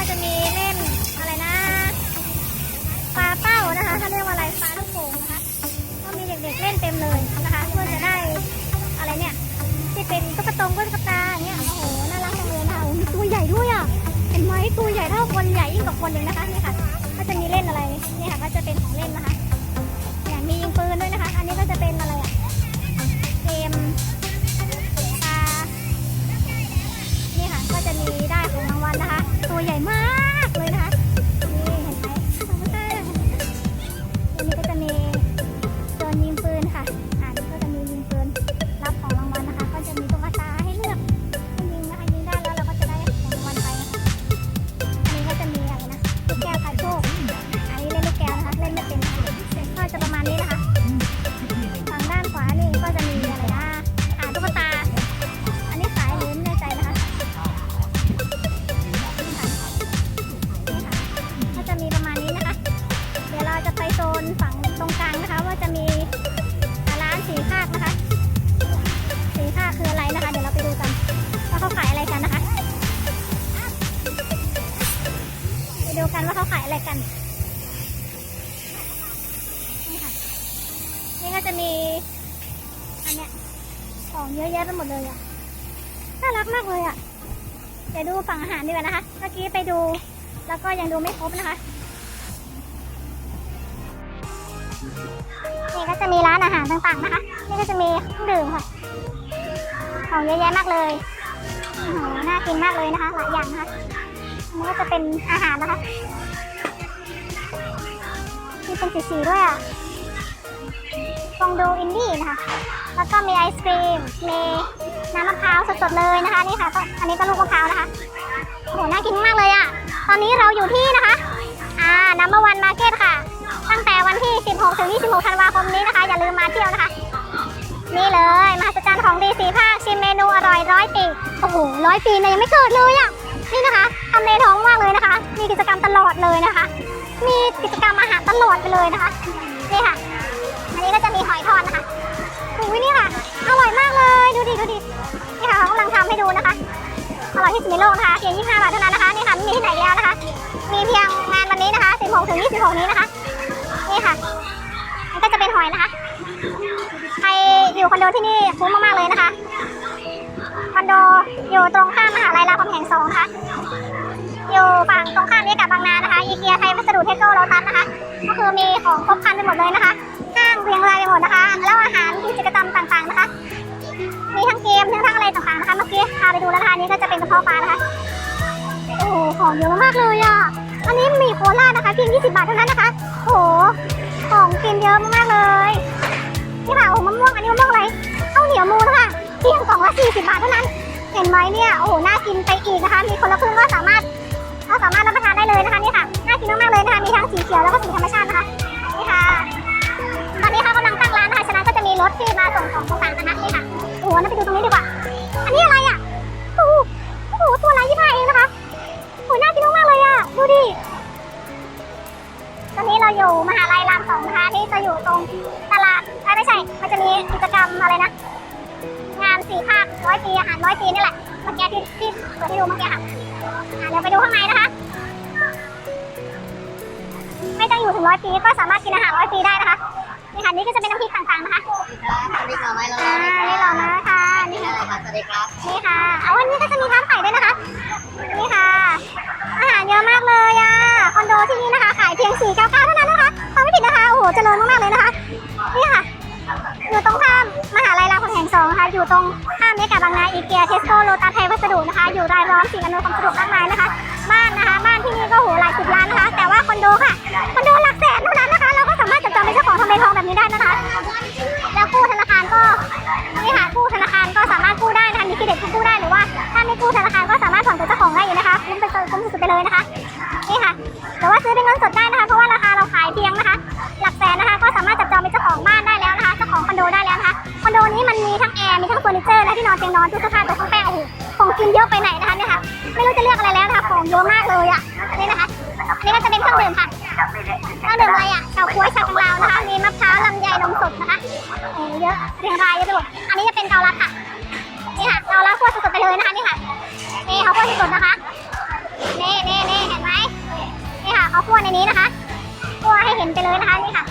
็จะมีเล่นอะไรนะปลาเป้านะคะเขาเรียกว่าอะไรปลาลูกโป่งนะคะก็มีเด็กๆเล่นเต็มเลยนะคะเพื่อจะได้อะไรเนี่ยที่เป็นตุ๊กตงตุ๊กตาอย่างเงี้ยโอ้โหน่ารักจังเลยนะคะโอ้โหมีตัวใหญ่ด้วยอะเห็นไหมตัวใหญ่เท่าคนใหญ่ยิ่งกว่าคนเลยนะคะนี่ค่ะก็จะมีเล่นอะไรนี่ค่ะก็จะเป็นของเล่นนะคะเนี่ยมียิงปืนด้วยนะคะ อันนี้ก็จะเป็นอะไรอะ ของเยอะแยะไปหมดเลยอะ น่ารักมากเลยอะ เดี๋ยวดูฝั่งอาหารดีกว่านะคะ เมื่อกี้ไปดู แล้วก็ยังดูไม่ครบนะคะ นี่ก็จะมีร้านอาหารต่างๆนะคะ นี่ก็จะมีเครื่องดื่มค่ะ ของเยอะแยะมากเลยโอ้โหน่ากินมากเลยนะคะ หลายอย่างนะคะอันนี้ก็จะเป็นอาหารนะคะ มีเป็นสีๆด้วยอะ ฟองดูอินดี้นะคะ แล้วก็มีไอศครีม มีน้ำมะพร้าวสดๆเลยนะคะนี่ค่ะก็อันนี้ก็ลูกมะพร้าวนะคะโอ้โหน่ากินมากเลยอะ ตอนนี้เราอยู่ที่นะคะ อ่านัมเบอร์วันมาร์เก็ตค่ะ ตั้งแต่วันที่ 16 ถึง 26 ธันวาคมนี้นะคะ อย่าลืมมาเที่ยวนะคะ นี่เลยมหัศจรรย์ของดีสีภาคชิมเมนูอร่อยร้อยปีโอ้โหร้อยปีเนี่ยยังไม่เกิดเลยอะนี่นะคะทำเลท้องมากเลยนะคะ มีกิจกรรมตลอดเลยนะคะ มีกิจกรรมอาหารตลอดไปเลยนะคะนี่ค่ะ อยทอดนะคะอุ้ยนี่ค่ะ อร่อยมากเลย ดูดิดูดิ นี่ค่ะเขากำลังทำให้ดูนะคะ อร่อยที่สุดในโลกนะคะ เพียง 25 บาทเท่านั้นนะคะ นี่ค่ะไม่มีที่ไหนแล้วนะคะ มีเพียงงานวันนี้นะคะ 16 ถึง 26 นี้นะคะ นี่ค่ะนี่ก็จะเป็นหอยนะคะ ใครอยู่คอนโดที่นี่คุ้มมากๆเลยนะคะ คอนโดอยู่ตรงข้ามมหาลัยรามคำแหง2นะคะอยู่ฝั่งตรงข้ามนี้กับบางนานะคะ อีเกียไทยวัสดุเทสโก้โลตัสนะคะ ก็คือมีของครบครันไปหมดเลยนะคะ เรียงรายไปหมดนะคะ แล้วอาหารกิจกรรมต่างๆนะคะ มีทั้งเกมทั้งทั้งอะไรต่างๆนะคะ เมื่อกี้พาไปดูแล้วนะคะนนี่ก็จะเป็นกระเพาะปลานะคะ โอ้โห ของเยอะมากเลยอะ อันนี้มีโคราชนะคะเพียง20 บาทเท่านั้นนะคะ โอ้โห ของกินเยอะมากเลยนี่ค่ะโอ้มะม่วง อันนี้มะม่วงอะไรข้าวเหนียวมูนะคะเพียงกล่องละ40 บาทเท่านั้น เห็นไหมเนี่ย โอ้โห น่ากินไปอีกนะคะ มีคนละครึ่งก็สามารถก็สามารถรับประทานได้เลยนะคะนี่ค่ะ น่ากินมากๆเลย รถที่มาส่งของต่างๆนะคะนี่ค่ะโอ้โหน่าไปดูตรงนี้ดีกว่า อันนี้อะไรอะโอ้โหโอ้โหตัวละยี่ห้าเองนะคะโอ้ยน่ากินมากเลยอะ ดูดิ ตอนนี้เราอยู่มหาลัยรามสองนะคะที่จะอยู่ตรงตลาดไม่ใช่ มันจะมีกิจกรรมอะไรนะ งานสี่ภาคร้อยปีอาหารร้อยปีนี่แหละเมื่อกี้ที่ที่เปิดให้ดูเมื่อกี้ค่ะเดี๋ยวไปดูข้างในนะคะ ไม่ต้องอยู่ถึงร้อยปีก็สามารถกินอาหารร้อยปีได้นะคะ นี่ค่ะนี่ก็จะเป็นน้ำพริกต่างๆนะคะครับนี่หน่อไม้ละอ่าร้อยนี่เรานะค่ะนี่ค่ะ ครับสวัสดีครับนี่ค่ะ เอาวันนี้ก็จะมีร้านขายด้วยนะคะ นี่ค่ะ อาหารเยอะมากเลยอะ คอนโดที่นี่นะคะ ขายเพียง 499 เท่านั้นนะคะฟังไม่ผิดนะคะ โอ้โห เจริญมากๆเลยนะคะ นี่ค่ะ อยู่ตรงข้ามมหาลัยรามคำแหงสองค่ะ อยู่ตรงข้ามเมกาบางนา อีเกีย เทสโก้ โลตัสไทยวัสดุนะคะ อยู่รายล้อมสิ่งอำนวยความสะดวกมากมายนะคะ บ้านนะคะ บ้านที่นี่ก็โหหลายสิบล้านนะคะ แต่ว่าคอนโดค่ะ เครื่องดื่มค่ะเครื่องดื่มอะไรอะเฉาก๊วยชากังลาวนะคะ มีมะพร้าวลำไยนมสดนะคะโอ้เยอะเรียงรายเยอะไปหมดอันนี้จะเป็นเกาลัดค่ะ นี่ค่ะเกาลัดคั่วสดๆไปเลยนะคะนี่ค่ะ นี่เขาคั่วสดๆนะคะ นี่นี่นี่เห็นไหมนี่ค่ะเขาคั่วในนี้นะคะคั่วให้เห็นไปเลยนะคะนี่ค่ะ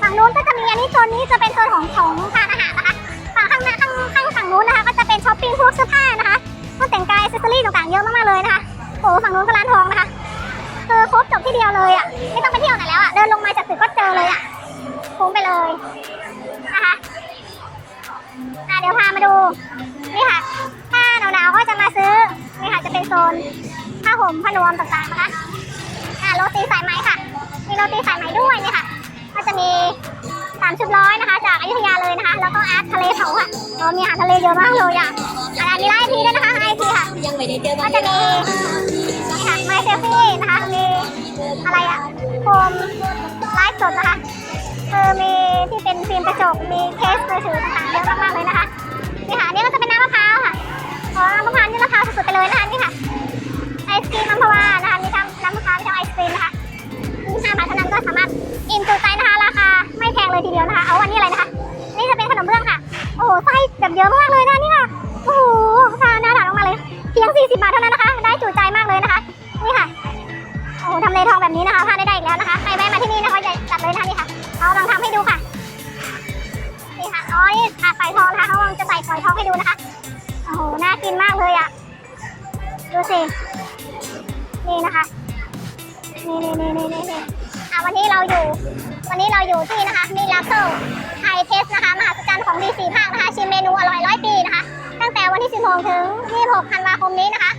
ฝั่งนู้นก็จะมีอันนี้โซนนี้จะเป็นโซนของของทานอาหารนะคะ ฝั่งข้างหน้าข้างข้างฝั่งนู้นนะคะ ก็จะเป็นช้อปปิ้งพวกเสื้อผ้านะคะพวกแต่งกายเซอร์เซอรี่ต่างๆเยอะมากๆเลยนะคะ โอ้ฝั่งนู้นก็ร้านทองนะคะคือครบจบที่เดียวเลยอะ ไม่ต้องไปเที่ยวไหนแล้วอะ เดินลงมาจากตึกก็เจอเลยอะคุ้มไปเลยนะคะอะเดี๋ยวพามาดู นี่ค่ะ ถ้าหนาวๆก็จะมาซื้อ นี่ค่ะจะเป็นโซนผ้าห่มผ้านวมต่างๆนะคะอะโรตีสายไหมค่ะ มีโรตีสายไหมด้วยเนี่ยค่ะ ก็จะมีสามชุดร้อยนะคะ จากอยุธยาเลยนะคะ แล้วก็อาร์ตทะเลเผาค่ะก็มีอาหารทะเลเยอะมากเลยอะ อันนี้ไลฟ์พีด้วยนะคะไอพีค่ะยังไม่ได้เจอก็จะมีนี่ค่ะไมเซลฟี่นะคะ มีอะไรอะโฟมไลฟ์สดนะคะคือมีที่เป็นฟิล์มกระจก มีเคสมือถือต่างๆเยอะมากๆเลยนะคะ นี่ค่ะอันนี่ก็จะเป็นน้ำมะพร้าวค่ะอ๋อน้ำมะพร้าวนี่ราคาสุดๆไปเลยนะคะนี่ค่ะ ไอศครีมอัมพวานะคะ มีทั้งน้ำมะพร้าวมีทั้งไอศครีมนะคะห้าบาทเท่านั้นก็สามารถอิ่มจุใจนะคะ ราคาไม่แพงเลยทีเดียวนะคะ เอาอันนี้อะไรนะคะ นี่จะเป็นขนมเบื้องค่ะ โอ้โห ไส้แบบเยอะมากเลยนะนี่ย โอ้โหทานน่าทานมาเลย เพียง 40 บาทเท่านั้นนะคะ ได้จุใจมากเลยนะคะ นี่ค่ะ โอ้โหทำเลทองแบบนี้นะคะพลาดไม่ได้อีกแล้วนะคะใครแวะมาที่นี่นะคะอย่าจัดเลยนะคะนี่ค่ะเขาลังทำให้ดูค่ะ นี่ค่ะอ๋อนี่ค่ะฝอยทองนะคะเขาลังจะใส่ฝอยทองให้ดูนะคะ โอ้โห น่ากินมากเลยอะ ดูสิ นี่นะคะ นี่นี่นี่นี่นี่นี่อะวันนี้เราอยู่ วันนี้เราอยู่ที่นะคะมิลาเคิลไ6ธันวาคมนี้นะคะ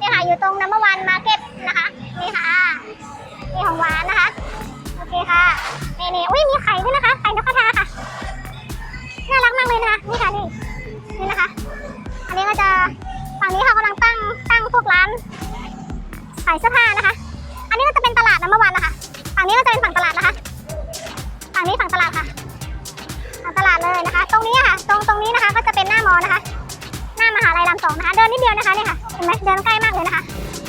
นี่ค่ะอยู่ตรงนัมเบอร์วันมาร์เก็ตนะคะนี่ค่ะนี่ของหวานนะคะโอเคค่ะนี่นี่อุ้ยมีไข่ด้วยนะคะไข่นกกระทาค่ะน่ารักมากเลยนะคะนี่ค่ะนี่นี่นะคะ อันนี้ก็จะฝั่งนี้เขากำลังตั้งตั้งพวกร้านขายเสื้อผ้านะคะ อันนี้ก็จะเป็นตลาดน้ำมเบวันนะคะฝั่งนี้ก็จะเป็นฝั่งตลาดนะคะฝั่งนี้ฝั่งตลาดค่ะฝั่งตลาดเลยนะคะ ตรงนี้ค่ะ ตรงตรงนี้นะคะก็จะเป็นหน้ามอนะคะ น้ามหาลัยรามสองนะคะเดินนิดเดียวนะคะเนี่ยค่ะเห็นไหมเดินใกล้มากเลยนะคะ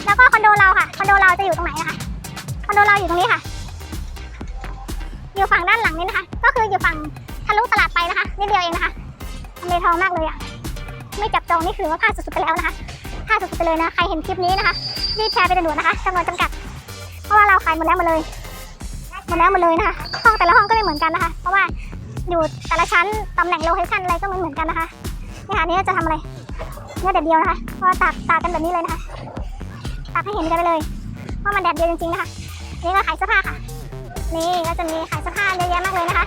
แล้วก็คอนโดเราค่ะคอนโดเราจะอยู่ตรงไหนนะคะคอนโดเราอยู่ตรงนี้ค่ะ อยู่ฝั่งด้านหลังนี้นะคะ ก็คืออยู่ฝั่งทะลุตลาดไปนะคะนิดเดียวเองนะคะทำเลทองมากเลยอะไม่จับจองนี่คือว่าพลาดสุดๆไปแล้วนะคะพลาดสุดๆไปเลยนะใครเห็นคลิปนี้นะคะรีบแชร์ไปด่วนๆนะคะจำนวนจำกัด เพราะว่าเราขายหมดแล้วหมดเลยหมดแล้วหมดเลยนะคะห้องแต่ละห้องก็ไม่เหมือนกันนะคะ เพราะว่าอยู่แต่ละชั้นตำแหน่งโลเคชั่นอะไรก็ไม่เหมือนกันนะคะนี่ค่ะนนี่จะทำอะไร เนื้อแดดเดียวนะคะเพราะว่าตากตากกันแบบนี้เลยนะคะตากให้เห็นกันไปเลยว่ามันแดดเดียวจริงๆนะคะนี่ก็ขายเสื้อผ้าค่ะ นี่ก็จะมีขายเสื้อผ้าเยอะแยะมากเลยนะคะ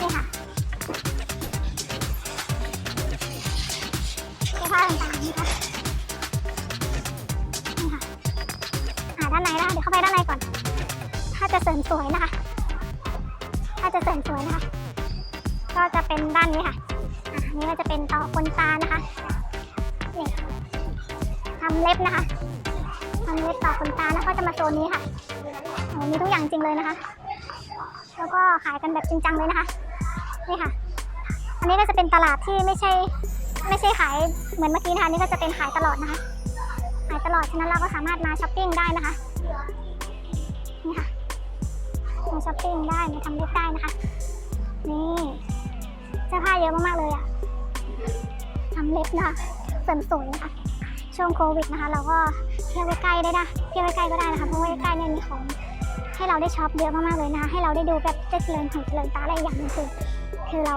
นี่ค่ะเสื้อผ้าต่างๆนะคะนี่ค่ะอ่าด้านในนะคะเดี๋ยวเข้าไปด้านในก่อน ถ้าจะเสริมสวยนะคะ ถ้าจะเสริมสวยนะคะ ก็จะเป็นด้านนี้ค่ะ อะอันนี้ก็จะเป็นต่อขนตานะคะนี่ทำเล็บนะคะทำเล็บต่อขนตาแล้วก็จะมาโซนนี้ค่ะมีทุกอย่างจริงเลยนะคะ แล้วก็ขายกันแบบจริงจังเลยนะคะนี่ค่ะ อันนี้ก็จะเป็นตลาดที่ไม่ใช่ไม่ใช่ขายเหมือนเมื่อกี้นะคะนี่ก็จะเป็นขายตลอดนะคะ ขายตลอดฉะนั้นเราก็สามารถมาช้อปปิ้งได้นะคะนี่ค่ะมาช้อปปิ้งได้มาทำเล็บได้นะคะนี่เสื้อผ้าเยอะมากๆเลยอะำเล็บนะคะเสริมสวยนะคะช่วงโควิดนะคะ เราก็เที่ยวใกล้ได้นะเที่ยวใกล้ก็ได้นะคะเพราะว่าใกล้เนี่ยมีของให้เราได้ช็อปเยอะมากๆเลยนะคะให้เราได้ดูแบบเจริญหูเจริญตาอะไรอย่างหนึงคือคือเรา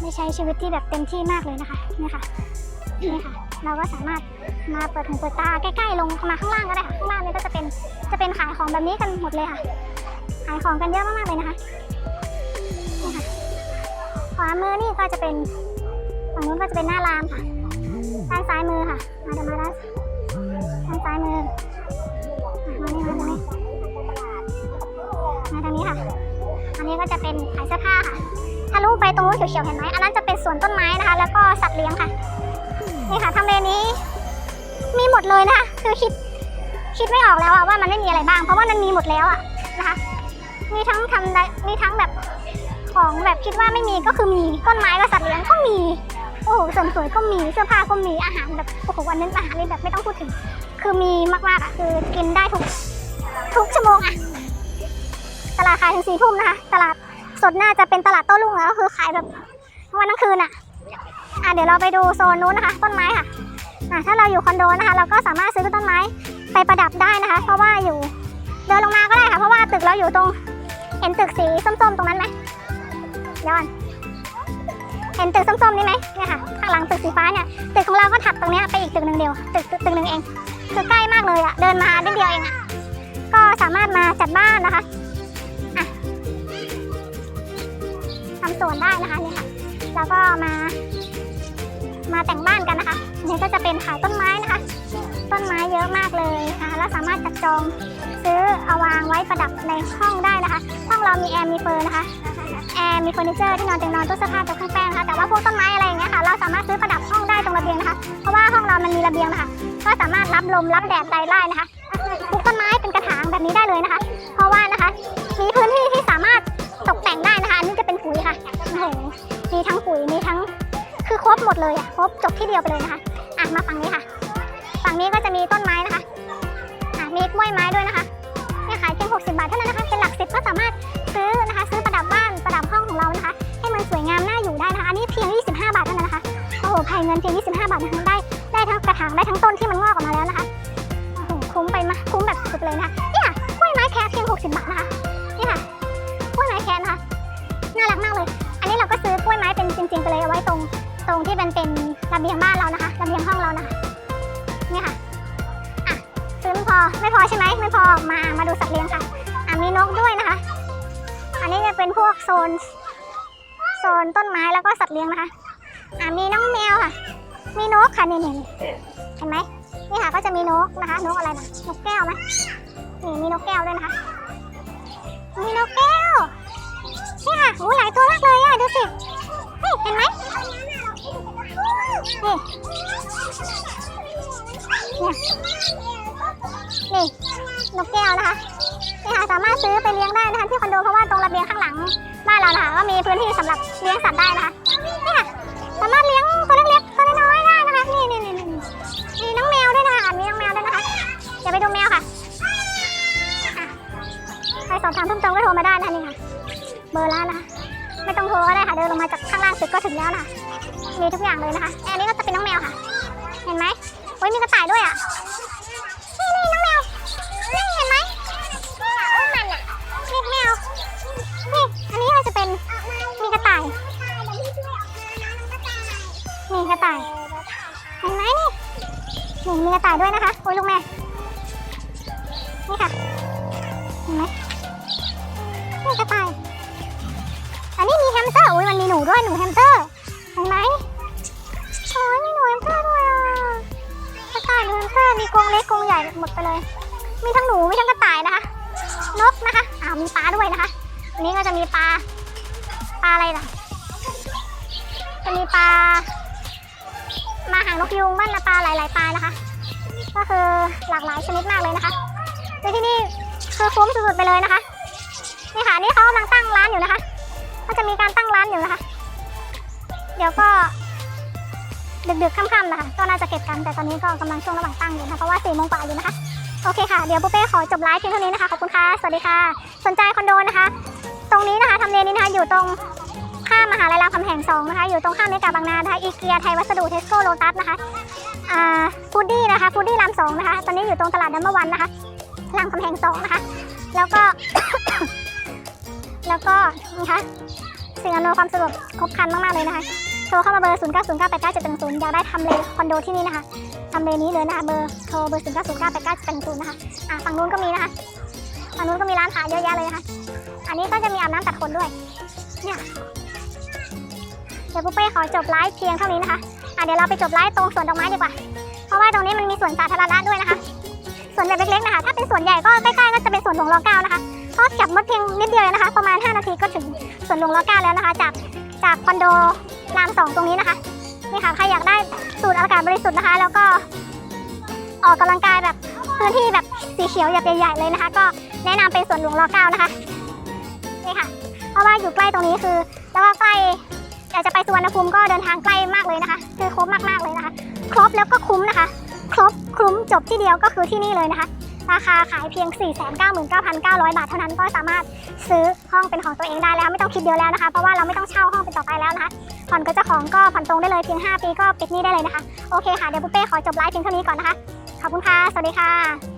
ได้ใช้ชีวิตที่แบบเต็มที่มากเลยนะคะนี่ค่ะนี่ค่ะ เราก็สามารถมาเปิดหูเปิดตาใกล้ๆลงมาข้างล่างก็ได้ค่ะข้างล่างเนี่ยก็จะเป็นจะเป็นขายของแบบนี้กันหมดเลยค่ะขายของกันเยอะมากๆเลยนะคะนี่ค่ะขวามือนี่ก็จะเป็น ฝั่งนู้นก็จะเป็นหน้ารามค่ะด้านซ้ายมือค่ะ มาเดมาด้านด้านซ้ายมือ มานี่มาตรงนี้มาทางนี้ค่ะ อันนี้ก็จะเป็นขายเสื้อผ้าค่ะ ถ้าลูกไปตรงนู้นเขียวๆเห็นไหมอันนั้นจะเป็นสวนต้นไม้นะคะ แล้วก็สัตว์เลี้ยงค่ะ นี่ค่ะทำเลนี้ มีหมดเลยนะคะ คือคิดคิดไม่ออกแล้วอะว่ามันไม่มีอะไรบ้าง เพราะว่ามันมีหมดแล้วอะนะคะ มีทั้งทำได้มีทั้งแบบของแบบคิดว่าไม่มีก็คือมีต้นไม้กับสัตว์เลี้ยงก็มี โอ้โหเสริมสวยก็มีเสื้อผ้าก็มีอาหารแบบโอ้โหวันนั้นอาหารนี่แบบไม่ต้องพูดถึง คือมีมากๆอะคือกินได้ทุกทุกชั่วโมงอะตลาดขายถึงสี่ทุ่มนะคะ ตลาดสดน่าจะเป็นตลาดโต้รุ่งแล้วก็คือขายแบบวันทั้งคืนอะอะเดี๋ยวเราไปดูโซนนู้นนะคะ ต้นไม้ค่ะอะถ้าเราอยู่คอนโดนะคะ เราก็สามารถซื้อต้นไม้ไปประดับได้นะคะ เพราะว่าอยู่เดินลงมาก็ได้ค่ะ เพราะว่าตึกเราอยู่ตรง เห็นห็นตึกสีส้มๆ ตรงนั้นไหมเดี๋ยวก่อน เห็นตึกส้มๆนี่ไหมเนี่ยค่ะข้างหลังตึกสีฟ้าเนี่ยตึกของเราก็ถัดตรงนี้ไปอีกตึกหนึ่งเดียวตึกตึกตึกหนึ่งเองคือใกล้มากเลยอะเดินมานิดเดียวเองอะก็สามารถมาจัดบ้านนะคะอะทำสวนได้นะคะเนี่ยค่ะแล้วก็มา มาแต่งบ้านกันนะคะนี่ก็จะเป็นขายต้นไม้นะคะ ต้นไม้เยอะมากเลยนะคะแล้วสามารถจัดจองซื้อเอาวางไว้ประดับในห้องได้นะคะ ห้องเรามีแอร์มีเฟอร์นะคะ แอร์มีเฟอร์นิเจอร์ที่นอนเตียงนอนตู้เสื้อผ้าโต๊ะเครื่องแป้งนะคะแต่ว่าพวกต้นไม้อะไรอย่างเงี้ยค่ะเราสามารถซื้อประดับห้องได้ตรงระเบียงนะคะ เพราะว่าห้องเรามันมีระเบียงนะคะก็สามารถรับลมรับแดดได้ได้นะคะปลูกต้นไม้เป็นกระถางแบบนี้ได้เลยนะคะ เพราะว่านะคะ มีพื้นที่ที่สามารถตกแต่งได้นะคะอันนี้จะเป็นปุ๋ยค่ะโอ้โหมีทั้งปุ๋ยมีทั้งคือครบหมดเลยอะครบจบที่เดียวไปเลยนะคะอะมาฝั่งนี้ค่ะ ฝั่งนี้ก็จะมีต้นไม้นะคะอะมีกล้วยไม้ด้วยนะคะเนี่ยขายเพียง60 บาทเท่านั้นนะคะเป็นหลักสิบก็สามารถซื้อนะคะ ได้นะคะอันนี้เพียง 25 บาทเท่านั้นนะคะโอ้โหภายเงินเพียง 25 บาทนะคะได้ได้ทั้งกระถางได้ทั้งต้นที่มันงอกออกมาแล้วนะคะโอ้โหคุ้มไปมาคุ้มแบบสุดเลยนะคะนี่ยกล้วยไม้แค่เพียง 60 บาทนะคะนี่ค่ะกล้วยไม้แค่นะคะน่ารักมากเลย อันนี้เราก็ซื้อกล้วยไม้เป็นจริงๆไปเลยเอาไว้ตรง ตรงที่เป็นเป็นระเบียงบ้านเรานะคะระเบียงห้องเรานะคะนี่ค่ะอะซื้อไม่พอไม่พอใช่ไหมไม่พอมามาดูสัตว์เลี้ยงค่ะอะมีนกด้วยนะคะ อันนี้จะเป็นพวกโซน นต้นไม้แล้วก็สัตว์เลี้ยงนะคะอะมีน้องแมวค่ะ มีนกค่ะนี่นี่นี่เห็นไหมนี่ค่ะก็จะมีนกนะคะนกอะไรนะนกแก้วไหมนี่มีนกแก้วด้วยนะคะ มีนกแก้วนี่ค่ะโอ้หลายตัวมากเลยอะดูสินี่เห็นไหมนี่นี่นกแก้วนะคะ นี่ค่ะสามารถซื้อไปเลี้ยงได้นะคะที่คอนโดเพราะว่าตรงระเบียงข้างหลังบ้านเรานะคะก็มีพื้นที่สำหรับเลี้ยงสัตว์ได้นะคะนี่ค่ะสามารถเลี้ยงตัวเล็กๆตัวน้อยๆได้นะคะนี่นี่นี่มีน้องแมวด้วยนะคะมีน้องแมวด้วยนะคะเดี๋ยวไปดูแมวค่ะใครสอบถามเพิ่มเติมก็โทรมาได้นะคะนี่ค่ะเบอร์ร้านนะคะไม่ต้องโทรก็ได้ค่ะเดินลงมาจากข้างล่างตึกก็ถึงแล้วนะคะมีทุกอย่างเลยนะคะอันนี้ก็จะเป็นน้องแมวค่ะ เห็นไหมโอ้ยมีกระต่ายด้วยอะ ระต่ายเห็นไหมนี่หนี่มีกระต่ายด้วยนะคะ โอ้ยลูกแม่ นี่ค่ะ เห็นไหมนี่กระต่าย อันนี้มีแฮมสเตอร์ โอ้ยมันมีหนูด้วย หนูแฮมสเตอร์ เห็นไหมโอ้ยมีหนูแฮมสเตอร์ด้วยอะกระต่ายหนูแฮมสเตอร์ มีกรงเล็กกรงใหญ่หมดไปเลย มีทั้งหนู มีทั้งกระต่ายนะคะ นกนะคะอ้าวมีปลาด้วยนะคะอันนี้ก็จะมีปลา ปลาอะไรล่ะ จะมีปลา มาหางนกยูงบ้านละปลาหลาย ๆ ปลานะคะ ก็คือหลากหลายชนิดมากเลยนะคะโดยที่นี่คือคุ้มสุดๆไปเลยนะคะนี่ค่ะนี่เขากำลังตั้งร้านอยู่นะคะ ก็จะมีการตั้งร้านอยู่นะคะ เดี๋ยวก็ดึกๆค่ำๆนะคะก็น่าจะเก็บกันแต่ตอนนี้ก็กำลังช่วงระหว่างตั้งอยู่นะคะเพราะว่าสี่โมงกว่าอยู่นะคะโอเคค่ะเดี๋ยวปุ๊เป้ขอจบไลฟ์เพียงเท่านี้นะคะขอบคุณค่ะสวัสดีค่ะ สนใจคอนโดนะคะ ตรงนี้นะคะทำเลนี้นะคะอยู่ตรง ข้ามมหาลัยรามคำแหง2นะคะ อยู่ตรงข้ามเมกาบางนานะคะอีเกียไทยวัสดุเทสโก้โลตัสนะคะอ่าฟูดี้นะคะฟูดี้รามสองนะคะ ตอนนี้อยู่ตรงตลาดดัมเบอร์วันนะคะรามคำแหง2นะคะ แล้วก็ แล้วก็นะคะสิ่งอำนวยความสะดวกครบครันมากๆเลยนะคะ โทรเข้ามาเบอร์ 0 9 0 9 8 9 7 1 0 อยากได้ทำเลคอนโดที่นี่นะคะทำเลนี้เลยนะคะ เบอร์โทรเบอร์ 0 9 0 9 8 9 7 1 0 นะคะ อะฝั่งนู้นก็มีนะคะ ฝั่งนู้นก็มีร้านขายเยอะแยะเลยนะคะ อันนี้ก็จะมีอาบน้ำตัดขนด้วย เนี่ย ดี๋ยวปุ๊เป้ขอจบไลฟ์เพียงเท่านี้นะคะอะเดี๋ยวเราไปจบไลฟ์ตรงสวนดอกไม้ดีกว่า เพราะว่าตรงนี้มันมีสวนสาธารณะด้วยนะคะสวนแบบเล็กๆนะคะ ถ้าเป็นสวนใหญ่ก็ใกล้ๆก็จะเป็นสวนหลวงรอเก้านะคะก็จับรถเพียงนิดเดียวเองนะคะ ประมาณ 5 นาทีก็ถึงสวนหลวงรอเก้าแล้วนะคะ จากจากคอนโดรามสองตรงนี้นะคะนี่ค่ะใครอยากได้สูดอากาศบริสุทธิ์นะคะ แล้วก็ออกกำลังกายแบบพื้นที่แบบสีเขียวใหญ่ๆเลยนะคะ ก็แนะนำเป็นสวนหลวงรอเก้านะคะนี่ค่ะ เพราะว่าอยู่ใกล้ตรงนี้คือ แล้วก็ใกล้ อยากจะไปสุวรรณภูมิก็เดินทางใกล้มากเลยนะคะ คือครบมากๆเลยนะคะ ครบแล้วก็คุ้มนะคะ ครบคุ้มจบที่เดียวก็คือที่นี่เลยนะคะ ราคาขายเพียง 499,900 บาทเท่านั้นก็สามารถซื้อห้องเป็นของตัวเองได้แล้วไม่ต้องคิดเดียวแล้วนะคะ เพราะว่าเราไม่ต้องเช่าห้องเป็นต่อไปแล้วนะคะผ่อนกับเจ้าของก็ผ่อนตรงได้เลยเพียง 5 ปีก็ปิดหนี้ได้เลยนะคะ โอเคค่ะเดี๋ยวปุ๊เป้ขอจบไลฟ์เพียงเท่านี้ก่อนนะคะ ขอบคุณค่ะ สวัสดีค่ะ